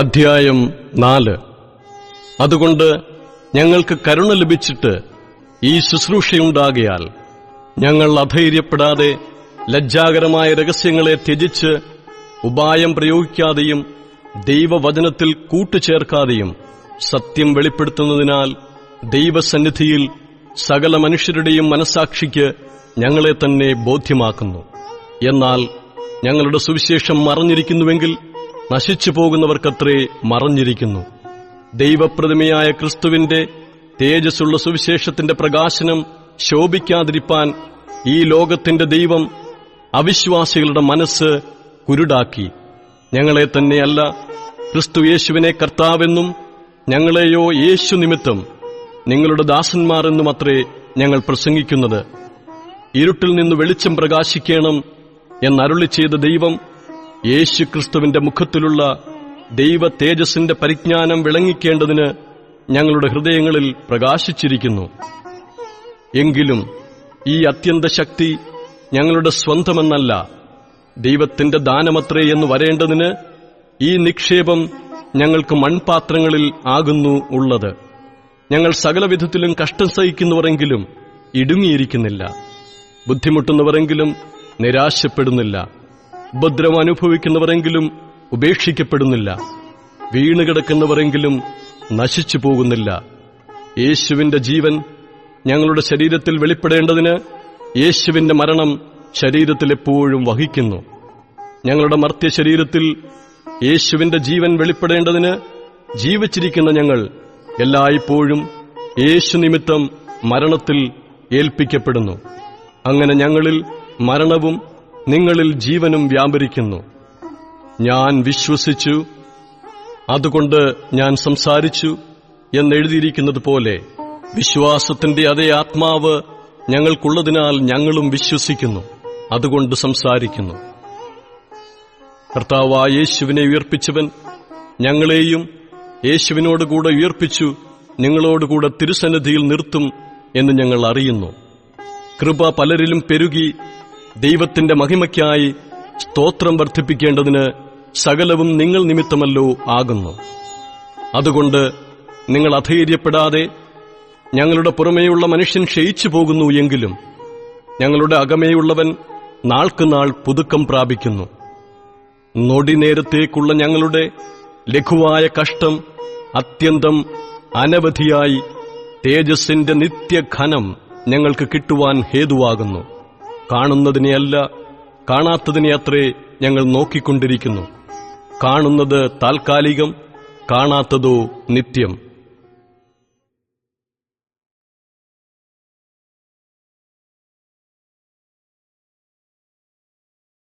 അധ്യായം നാല്. അതുകൊണ്ട് ഞങ്ങൾക്ക് കരുണ ലഭിച്ചിട്ട് ഈ ശുശ്രൂഷയുണ്ടാകിയാൽ ഞങ്ങൾ അധൈര്യപ്പെടാതെ ലജ്ജാകരമായ രഹസ്യങ്ങളെ ത്യജിച്ച് ഉപായം പ്രയോഗിക്കാതെയും ദൈവവചനത്തിൽ കൂട്ടുചേർക്കാതെയും സത്യം വെളിപ്പെടുത്തുന്നതിനാൽ ദൈവസന്നിധിയിൽ സകല മനുഷ്യരുടെയും മനസാക്ഷിക്ക് ഞങ്ങളെ തന്നെ ബോധ്യമാക്കുന്നു. എന്നാൽ ഞങ്ങളുടെ സുവിശേഷം മറഞ്ഞിരിക്കുന്നുവെങ്കിൽ നശിച്ചു പോകുന്നവർക്കത്രേ മറഞ്ഞിരിക്കുന്നു. ദൈവപ്രതിമയായ ക്രിസ്തുവിന്റെ തേജസ്സുള്ള സുവിശേഷത്തിന്റെ പ്രകാശനം ശോഭിക്കാതിരിപ്പാൻ ഈ ലോകത്തിന്റെ ദൈവം അവിശ്വാസികളുടെ മനസ്സ് കുരുടാക്കി. ഞങ്ങളെ തന്നെയല്ല ക്രിസ്തു യേശുവിനെ കർത്താവെന്നും ഞങ്ങളെയോ യേശു നിമിത്തം നിങ്ങളുടെ ദാസന്മാരെന്നും അത്രേ ഞങ്ങൾ പ്രസംഗിക്കുന്നത്. ഇരുട്ടിൽ നിന്ന് വെളിച്ചം പ്രകാശിക്കണം എന്നരുളി ചെയ്ത ദൈവം യേശു ക്രിസ്തുവിന്റെ മുഖത്തിലുള്ള ദൈവ തേജസ്സിന്റെ പരിജ്ഞാനം വിളങ്ങിക്കേണ്ടതിന് ഞങ്ങളുടെ ഹൃദയങ്ങളിൽ പ്രകാശിച്ചിരിക്കുന്നു. എങ്കിലും ഈ അത്യന്ത ശക്തി ഞങ്ങളുടെ സ്വന്തമെന്നല്ല. ദൈവത്തിന്റെ ദാനമത്രേ എന്ന് വരേണ്ടതിന് ഈ നിക്ഷേപം ഞങ്ങൾക്ക് മൺപാത്രങ്ങളിൽ ആകുന്നു ഉള്ളത്. ഞങ്ങൾ സകലവിധത്തിലും കഷ്ടം സഹിക്കുന്നവരെങ്കിലും ഇടുങ്ങിയിരിക്കുന്നില്ല. ബുദ്ധിമുട്ടുന്നവരെങ്കിലും നിരാശപ്പെടുന്നില്ല. ഉപദ്രവം അനുഭവിക്കുന്നവരെങ്കിലും ഉപേക്ഷിക്കപ്പെടുന്നില്ല. വീണുകിടക്കുന്നവരെങ്കിലും നശിച്ചു പോകുന്നില്ല യേശുവിന്റെ ജീവൻ ഞങ്ങളുടെ ശരീരത്തിൽ വെളിപ്പെടേണ്ടതിന് യേശുവിന്റെ മരണം ശരീരത്തിൽ എപ്പോഴും വഹിക്കുന്നു. ഞങ്ങളുടെ മർത്യ ശരീരത്തിൽ യേശുവിന്റെ ജീവൻ വെളിപ്പെടേണ്ടതിന് ജീവിച്ചിരിക്കുന്ന ഞങ്ങൾ എല്ലായ്പ്പോഴും യേശു നിമിത്തം മരണത്തിൽ ഏൽപ്പിക്കപ്പെടുന്നു. അങ്ങനെ ഞങ്ങളിൽ മരണവും നിങ്ങളിൽ ജീവനും വ്യാപരിക്കുന്നു. ഞാൻ വിശ്വസിച്ചു അതുകൊണ്ട് ഞാൻ സംസാരിച്ചു എന്നെഴുതിയിരിക്കുന്നത് പോലെ വിശ്വാസത്തിന്റെ അതേ ആത്മാവ് ഞങ്ങൾക്കുള്ളതിനാൽ ഞങ്ങളും വിശ്വസിക്കുന്നു അതുകൊണ്ട് സംസാരിക്കുന്നു. കർത്താവായ യേശുവിനെ ഉയർപ്പിച്ചവൻ ഞങ്ങളെയും യേശുവിനോടുകൂടെ ഉയർപ്പിച്ചു നിങ്ങളോടുകൂടെ തിരുസന്നിധിയിൽ നിർത്തും എന്ന് ഞങ്ങൾ അറിയുന്നു. കൃപ പലരിലും പെരുകി ദൈവത്തിന്റെ മഹിമയ്ക്കായി സ്തോത്രം വർദ്ധിപ്പിക്കേണ്ടതിന് സകലവും നിങ്ങൾ നിമിത്തമല്ലോ ആകുന്നു. അതുകൊണ്ട് നിങ്ങൾ അധൈര്യപ്പെടാതെ ഞങ്ങളുടെ പുറമേയുള്ള മനുഷ്യൻ ക്ഷയിച്ചു പോകുന്നു എങ്കിലും ഞങ്ങളുടെ അകമേയുള്ളവൻ നാൾക്കുനാൾ പുതുക്കം പ്രാപിക്കുന്നു. നൊടി നേരത്തേക്കുള്ള ഞങ്ങളുടെ ലഘുവായ കഷ്ടം അത്യന്തം അനവധിയായി തേജസ്സിന്റെ നിത്യഘനം ഞങ്ങൾക്ക് കിട്ടുവാൻ ഹേതുവാകുന്നു. കാണുന്നതിനെയല്ല കാണാത്തതിനെ അത്രേ ഞങ്ങൾ നോക്കിക്കൊണ്ടിരിക്കുന്നു. കാണുന്നത് താൽക്കാലികം കാണാത്തതോ നിത്യം.